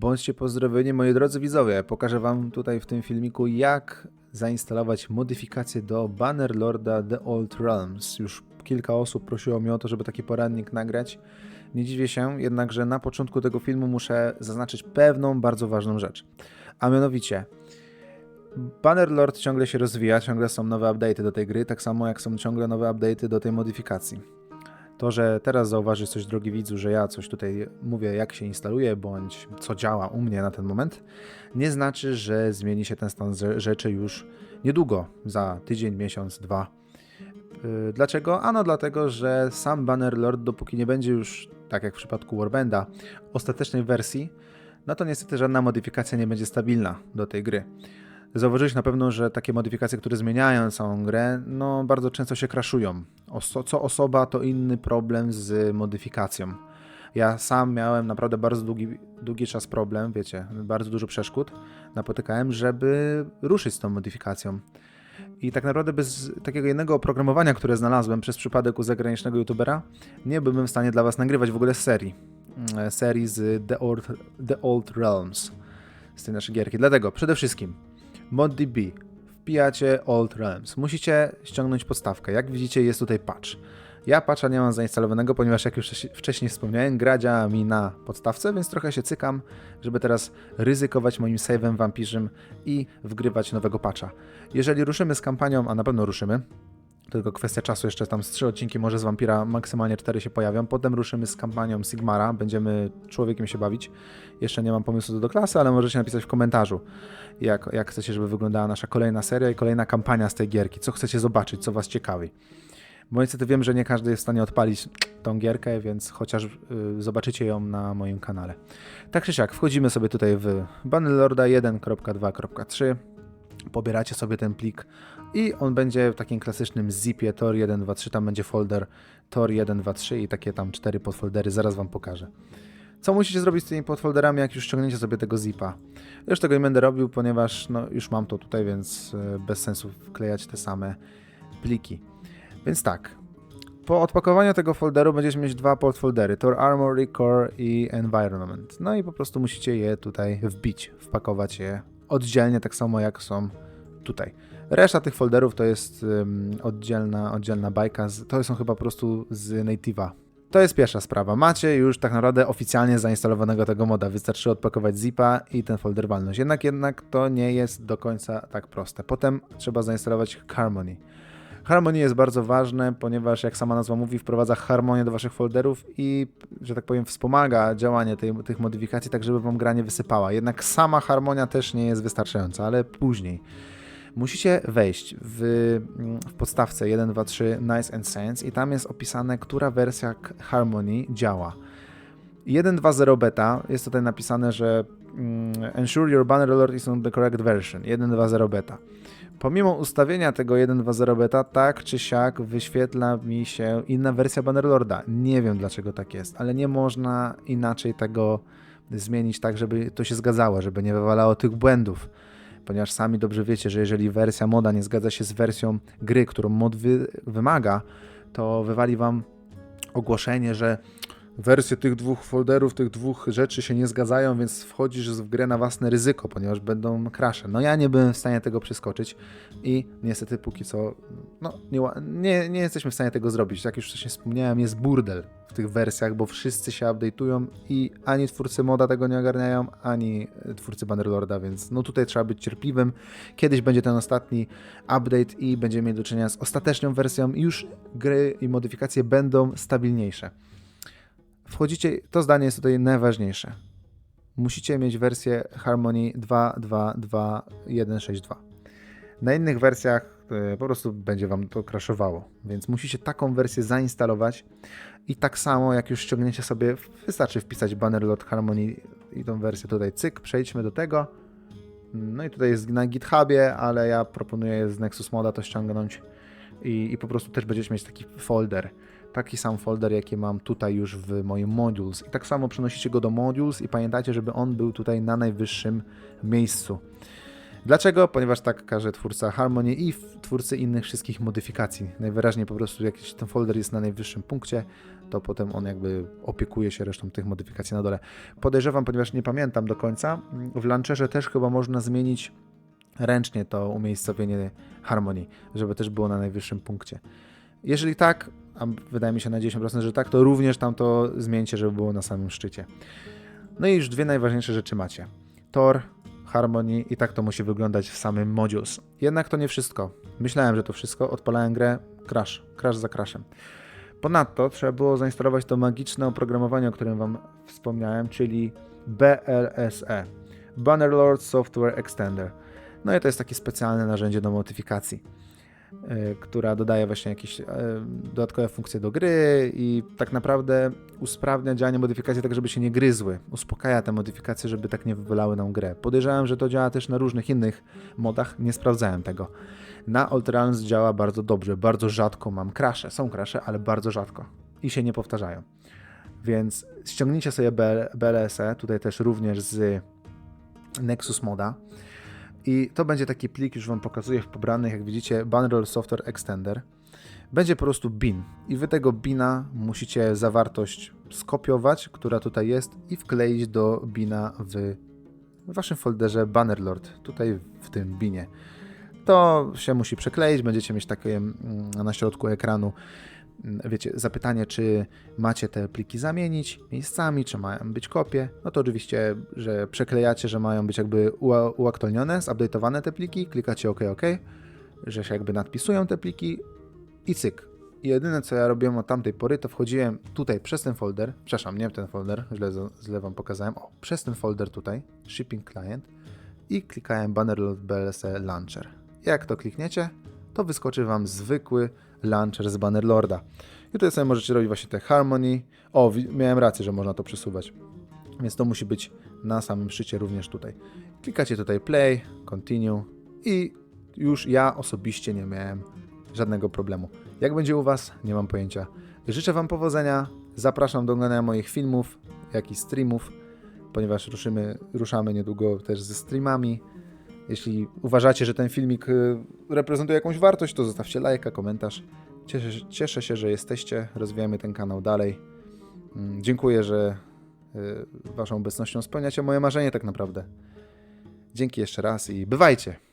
Bądźcie pozdrowieni moi drodzy widzowie. Pokażę wam tutaj w tym filmiku jak zainstalować modyfikacje do Bannerlorda The Old Realms. Już kilka osób prosiło mnie o to, żeby taki poradnik nagrać. Nie dziwię się, jednakże na początku tego filmu muszę zaznaczyć pewną bardzo ważną rzecz. A mianowicie Bannerlord ciągle się rozwija, ciągle są nowe update'y do tej gry, tak samo jak są ciągle nowe update'y do tej modyfikacji. To, że teraz zauważysz coś, drogi widzu, że ja coś tutaj mówię, jak się instaluje, bądź co działa u mnie na ten moment, nie znaczy, że zmieni się ten stan ze- rzeczy już niedługo, za tydzień, miesiąc, dwa. Yy, Dlaczego? Ano dlatego, że sam Bannerlord, dopóki nie będzie już, tak jak w przypadku Warbanda, ostatecznej wersji, no to niestety żadna modyfikacja nie będzie stabilna do tej gry. Zauważyłeś na pewno, że takie modyfikacje, które zmieniają całą grę, no bardzo często się crashują. Oso- co osoba to inny problem z modyfikacją. Ja sam miałem naprawdę bardzo długi, długi czas problem, wiecie, bardzo dużo przeszkód napotykałem, żeby ruszyć z tą modyfikacją. I tak naprawdę bez takiego jednego oprogramowania, które znalazłem przez przypadek u zagranicznego youtubera, nie byłbym w stanie dla was nagrywać w ogóle serii. Mm, Serii z The Old, The Old Realms, z tej naszej gierki. Dlatego przede wszystkim ModDB, wpijacie Old Realms. Musicie ściągnąć podstawkę. Jak widzicie, jest tutaj patch. Ja patcha nie mam zainstalowanego, ponieważ jak już wcześniej- wspomniałem, gra działa mi na podstawce, więc trochę się cykam, żeby teraz ryzykować moim save'em wampirzym i wgrywać nowego patcha. Jeżeli ruszymy z kampanią, a na pewno ruszymy, tylko kwestia czasu, jeszcze tam z trzy odcinki może z Vampira, maksymalnie cztery się pojawią. Potem ruszymy z kampanią Sigmara, będziemy człowiekiem się bawić. Jeszcze nie mam pomysłu do klasy, ale możecie napisać w komentarzu, jak, jak chcecie, żeby wyglądała nasza kolejna seria i kolejna kampania z tej gierki. Co chcecie zobaczyć, co was ciekawi. Bo niestety wiem, że nie każdy jest w stanie odpalić tą gierkę, więc chociaż y, zobaczycie ją na moim kanale. Tak czy siak, wchodzimy sobie tutaj w Bannerlorda 1.2.3, pobieracie sobie ten plik i on będzie w takim klasycznym zipie tor 1, 2, 3, tam będzie folder tor 1, 2, 3 i takie tam cztery podfoldery, zaraz wam pokażę. Co musicie zrobić z tymi podfolderami, jak już ściągniecie sobie tego zipa? Już tego nie będę robił, ponieważ no, już mam to tutaj, więc e, bez sensu wklejać te same pliki. Więc tak, po odpakowaniu tego folderu będziesz mieć dwa podfoldery, Tor Armory, Core i Environment. No i po prostu musicie je tutaj wbić, wpakować je oddzielnie, tak samo jak są tutaj. Reszta tych folderów to jest oddzielna, oddzielna bajka, z, to są chyba po prostu z native'a. To jest pierwsza sprawa. Macie już tak naprawdę oficjalnie zainstalowanego tego moda. Wystarczy odpakować zipa i ten folder walnąć. Jednak, jednak to nie jest do końca tak proste. Potem trzeba zainstalować Harmony. Harmony jest bardzo ważne, ponieważ jak sama nazwa mówi, wprowadza harmonię do waszych folderów i, że tak powiem, wspomaga działanie tej, tych modyfikacji, tak żeby wam gra nie wysypała. Jednak sama harmonia też nie jest wystarczająca, ale później. Musicie wejść w, w podstawce 1, 2, 3 Nice and Sense i tam jest opisane, która wersja Harmony działa. 1.2.0 beta jest tutaj napisane, że mm, ensure your banner alert is on the correct version. 1.2.0 beta. Pomimo ustawienia tego 1.2.0 beta, tak czy siak wyświetla mi się inna wersja Bannerlorda. Nie wiem dlaczego tak jest, ale nie można inaczej tego zmienić tak, żeby to się zgadzało, żeby nie wywalało tych błędów. Ponieważ sami dobrze wiecie, że jeżeli wersja moda nie zgadza się z wersją gry, którą mod wy wymaga, to wywali wam ogłoszenie, że wersje tych dwóch folderów, tych dwóch rzeczy się nie zgadzają, więc wchodzisz w grę na własne ryzyko, ponieważ będą crashe. No ja nie byłem w stanie tego przeskoczyć i niestety póki co no, nie, nie, jesteśmy w stanie tego zrobić. Jak już wcześniej wspomniałem, jest burdel w tych wersjach, bo wszyscy się update'ują i ani twórcy moda tego nie ogarniają, ani twórcy Bannerlorda, więc no tutaj trzeba być cierpliwym. Kiedyś będzie ten ostatni update i będziemy mieli do czynienia z ostateczną wersją już gry i modyfikacje będą stabilniejsze wchodzicie, to zdanie jest tutaj najważniejsze. Musicie mieć wersję Harmony 2.2.2.1.6.2. Na innych wersjach e, po prostu będzie wam to crashowało, więc musicie taką wersję zainstalować i tak samo jak już ściągniecie sobie, wystarczy wpisać Bannerlord Harmony i tą wersję tutaj, cyk, przejdźmy do tego. No i tutaj jest na GitHubie, ale ja proponuję z Nexus Moda to ściągnąć i, i po prostu też będziecie mieć taki folder taki sam folder, jaki mam tutaj już w moim modules. I tak samo przenosicie go do modules i pamiętajcie, żeby on był tutaj na najwyższym miejscu. Dlaczego? Ponieważ tak każe twórca Harmony i twórcy innych wszystkich modyfikacji. Najwyraźniej po prostu jakiś ten folder jest na najwyższym punkcie to potem on jakby opiekuje się resztą tych modyfikacji na dole. Podejrzewam, ponieważ nie pamiętam do końca, w Launcherze też chyba można zmienić ręcznie to umiejscowienie harmonii, żeby też było na najwyższym punkcie. Jeżeli tak, a wydaje mi się na 10%, że tak, to również tam to zmieńcie, żeby było na samym szczycie. No i już dwie najważniejsze rzeczy macie. Tor, Harmony i tak to musi wyglądać w samym Modules. Jednak to nie wszystko. Myślałem, że to wszystko, odpalałem grę, crash, crash za crashem. Ponadto trzeba było zainstalować to magiczne oprogramowanie, o którym Wam wspomniałem, czyli BLSE, Bannerlord Software Extender. No i to jest takie specjalne narzędzie do modyfikacji, która dodaje właśnie jakieś yy, dodatkowe funkcje do gry i tak naprawdę usprawnia działanie modyfikacji tak, żeby się nie gryzły. Uspokaja te modyfikacje, żeby tak nie wywalały nam grę. Podejrzewam, że to działa też na różnych innych modach, nie sprawdzałem tego. Na Old działa bardzo dobrze, bardzo rzadko mam krasze. Są krasze, ale bardzo rzadko i się nie powtarzają. Więc ściągnijcie sobie BL BLSE, tutaj też również z Nexus Moda. I to będzie taki plik, już Wam pokazuję w pobranych, jak widzicie, Bannerol Software Extender. Będzie po prostu bin i Wy tego bina musicie zawartość skopiować, która tutaj jest i wkleić do bina w Waszym folderze Bannerlord, tutaj w tym binie. To się musi przekleić, będziecie mieć takie mm, na środku ekranu wiecie, zapytanie, czy macie te pliki zamienić miejscami, czy mają być kopie. No to oczywiście, że przeklejacie, że mają być jakby ua- uaktualnione, zupdate'owane te pliki, klikacie OK, OK, że się jakby nadpisują te pliki i cyk. I jedyne co ja robiłem od tamtej pory, to wchodziłem tutaj przez ten folder, przepraszam, nie ten folder, źle, źle wam pokazałem, o, przez ten folder tutaj, Shipping Client i klikałem Bannerlord BLSE Launcher. Jak to klikniecie, to wyskoczy Wam zwykły launcher z Bannerlorda. I tutaj sobie możecie robić właśnie te Harmony. O, miałem rację, że można to przesuwać. Więc to musi być na samym szczycie również tutaj. Klikacie tutaj play, continue i już ja osobiście nie miałem żadnego problemu. Jak będzie u Was? Nie mam pojęcia. Życzę Wam powodzenia. Zapraszam do oglądania moich filmów, jak i streamów, ponieważ ruszymy, ruszamy niedługo też ze streamami. Jeśli uważacie, że ten filmik y, reprezentuje jakąś wartość, to zostawcie lajka, komentarz. Cieszę, cieszę się, że jesteście. Rozwijamy ten kanał dalej. Mm, Dziękuję, że y, Waszą obecnością spełniacie moje marzenie tak naprawdę. Dzięki jeszcze raz i bywajcie!